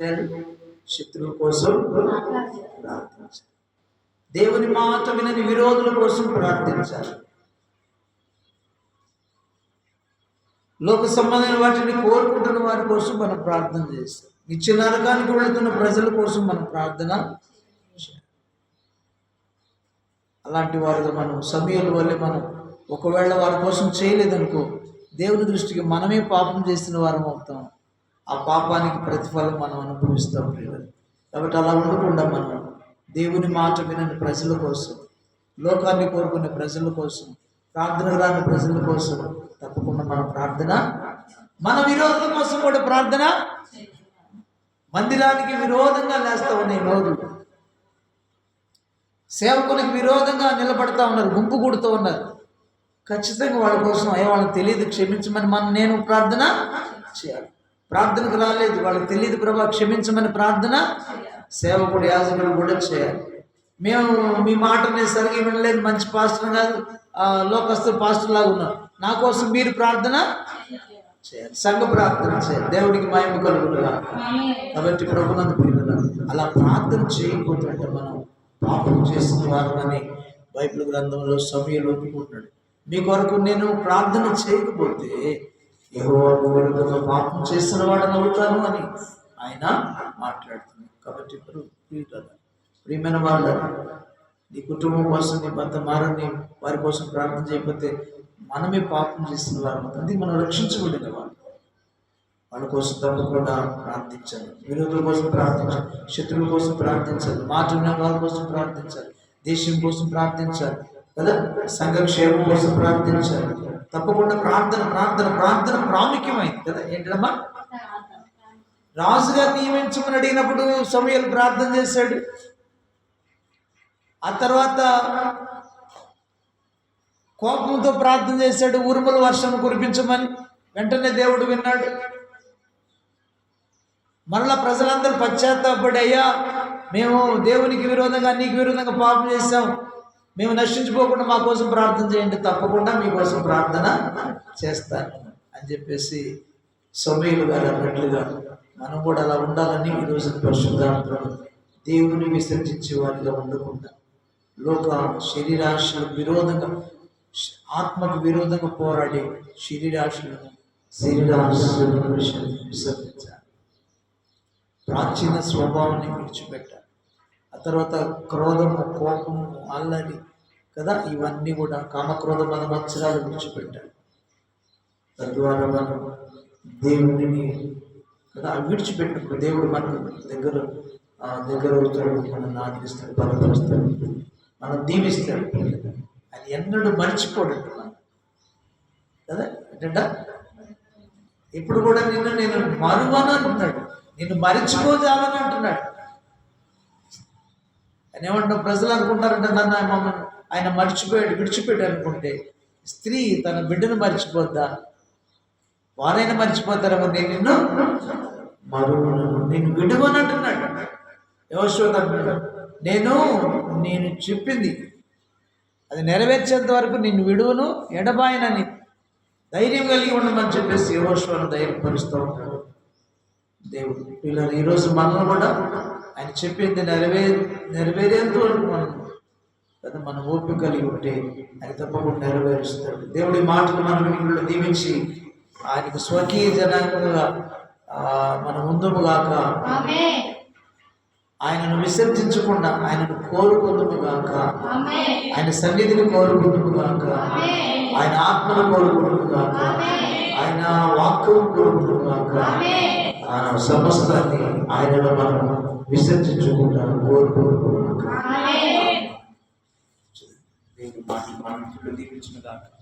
శత్రువు కోసం ప్రార్థించాలి. దేవుని మాట వినని విరోధుల కోసం ప్రార్థించాలి. లోక సంబంధమైన వాటిని కోరుకుంటున్న వారి కోసం మనం ప్రార్థన చేస్తాం. నిత్య నరకానికి వెళుతున్న ప్రజల కోసం మనం ప్రార్థన అలాంటి వారితో మనం సమయాల వల్లే మనం ఒకవేళ వారి కోసం చేయలేదనుకో దేవుని దృష్టికి మనమే పాపం చేసిన వారం అవుతాం. ఆ పాపానికి ప్రతిఫలం మనం అనుభవిస్తాం ప్రియులు కాబట్టి అలా ఉండకుండా మనం దేవుని మాట వినని ప్రజల కోసం లోకాన్ని కోరుకునే ప్రజల కోసం ప్రార్థన రాని ప్రజల కోసం తప్పకుండా మన ప్రార్థన మన విరోధుల కోసం కూడా ప్రార్థన మందిరానికి విరోధంగా లేస్తా ఉన్నాయి రోజు సేవకునికి విరోధంగా నిలబడతా ఉన్నారు గుంపు కూడుతూ ఉన్నారు. ఖచ్చితంగా వాళ్ళ కోసం అయ్యో వాళ్ళకి తెలియదు క్షమించమని మనం నేను ప్రార్థన చేయాలి. ప్రార్థనకు రాలేదు. వాళ్ళకి తెలియదు ప్రభా క్షమించమని ప్రార్థన సేవకుడు యాజకుడు కూడా చేయాలి. మేము మీ మాటని సరిగ్గా వినలేదు. మంచి పాస్టర్ కాదు. లోకస్తులు పాస్టర్ లాగా ఉన్నాం నా కోసం మీరు ప్రార్థన చేయాలి. సంఘ ప్రార్థన చేయాలి. దేవుడికి మహిమ కలుగుతున్నా కాబట్టి ప్రభునందు ప్రియుల అలా ప్రార్థన చేయకపోతుంటే మనం పాపం చేసిన వారమని బైబిల్ గ్రంథంలో సమయంలో ఒప్పుకుంటున్నాడు. మీ కొరకు నేను ప్రార్థన చేయకపోతే యెహోవాకు పాపం చేసిన వాడు అవుతాను అని ఆయన మాట్లాడుతున్నాడు. కాబట్టి ఇప్పుడు ప్రియులారా, ప్రియమైన వాళ్ళ నీ కుటుంబం కోసం నీ భర్త మారని వారి కోసం ప్రార్థన చేయకపోతే మనమే పాపం చేస్తున్న వారు అది మనం రక్షించబడిన వాళ్ళు. వాళ్ళ కోసం తప్పకుండా ప్రార్థించాలి. విరోధుల కోసం ప్రార్థించాలి. శత్రువుల కోసం ప్రార్థించాలి. మాట వాళ్ళ కోసం ప్రార్థించాలి. దేశం కోసం ప్రార్థించాలి. కదా? సంఘక్షేమం కోసం ప్రార్థించాలి. తప్పకుండా ప్రార్థన ప్రార్థన ప్రార్థన ప్రాముఖ్యమైంది కదా. ఏంటమ్మా? రాజుగారు నియమించమని అడిగినప్పుడు సమయాలు ప్రార్థన చేశాడు. ఆ తర్వాత కోపంతో ప్రార్థన చేశాడు. ఉరుముల వర్షం కురిపించమని వెంటనే దేవుడు విన్నాడు. మరలా ప్రజలందరూ పశ్చాత్తాపడి అయ్యా మేము దేవునికి విరోధంగా నీకు విరోధంగా పాపం చేశాం. మేము నశించిపోకుండా మా కోసం ప్రార్థన చేయండి తప్పకుండా మీకోసం ప్రార్థన చేస్తాను అని చెప్పేసి సమీలు గారు అన్నట్లుగా మనం కూడా అలా ఉండాలని ఈరోజు పరిశుద్ధాత్మను దేవుని విసర్జించే వారిగా ఉండకుండా లోక శరీరాశులకు విరోధంగా ఆత్మకు విరోధంగా పోరాడి శరీరాశులను శరీరాశులను విసర్జించాలి. ప్రాచీన స్వభావాన్ని విడిచిపెట్టాలి. ఆ తర్వాత క్రోధము కోపము అల్లరి కదా ఇవన్నీ కూడా కామక్రోధ మన మత్సరాలు విడిచిపెట్టాలి తద్వారా మనం దేవుడిని కదా అవి విడిచిపెట్టినప్పుడు దేవుడు మనకు దగ్గర ఆ, దగ్గర అవుతాడు మనం ఆదరిస్తాడు బలపరుస్తాడు మనం దీవిస్తాడు. అది ఎన్నడూ మర్చిపోడు. మనం కదా ఏంటంటే ఇప్పుడు కూడా నిన్ను నేను మరువను అంటున్నాడు. నిన్ను మరిచిపోజాలని అంటున్నాడు. ఆయన ఏమంటాం ప్రజలు అనుకుంటారంటే నన్ను ఆయన మమ్మల్ని ఆయన మర్చిపోయాడు విడిచిపెట్టాడు అనుకుంటే స్త్రీ తన బిడ్డను మర్చిపోద్దా? వారైనా మర్చిపోతారేమో నేను నిన్ను మరువను నేను విడువను అంటున్నాడు. యోశ్వత అంటున్నాడు నేను నేను చెప్పింది అది నెరవేర్చేంత వరకు నిన్ను విడువను ఎడబాయనని ధైర్యం కలిగి ఉండమని చెప్పేసి యోశ్వను ధైర్యపరుస్తూ ఉంటాడు దేవుడు. పిల్లలు ఈరోజు మనల్ని కూడా ఆయన చెప్పింది నెరవే నెరవేరేంత వరకు మనం కదా మనం ఓపిక కలిగి ఉంటే ఆయన తప్పకుండా నెరవేరుస్తాడు. దేవుడి మాటలు మనం ఇంట్లో దీవించి ఆయనకు స్వకీయ జనాంగంగా మన ముందుముగాక ఆయనను విసర్జించకుండా ఆయనను కోరుకుందుముగాక ఆయన సన్నిధిని కోరుకుందుముగాక ఆయన ఆత్మను కోరుకుందుముగాక ఆయన వాక్యం కోరుకుందుముగాక ఆ సమస్తాన్ని ఆయనను మనం విసర్జించకుండా కోరుకుంటున్నాక దేవుని మాటలు దీవించిన గాక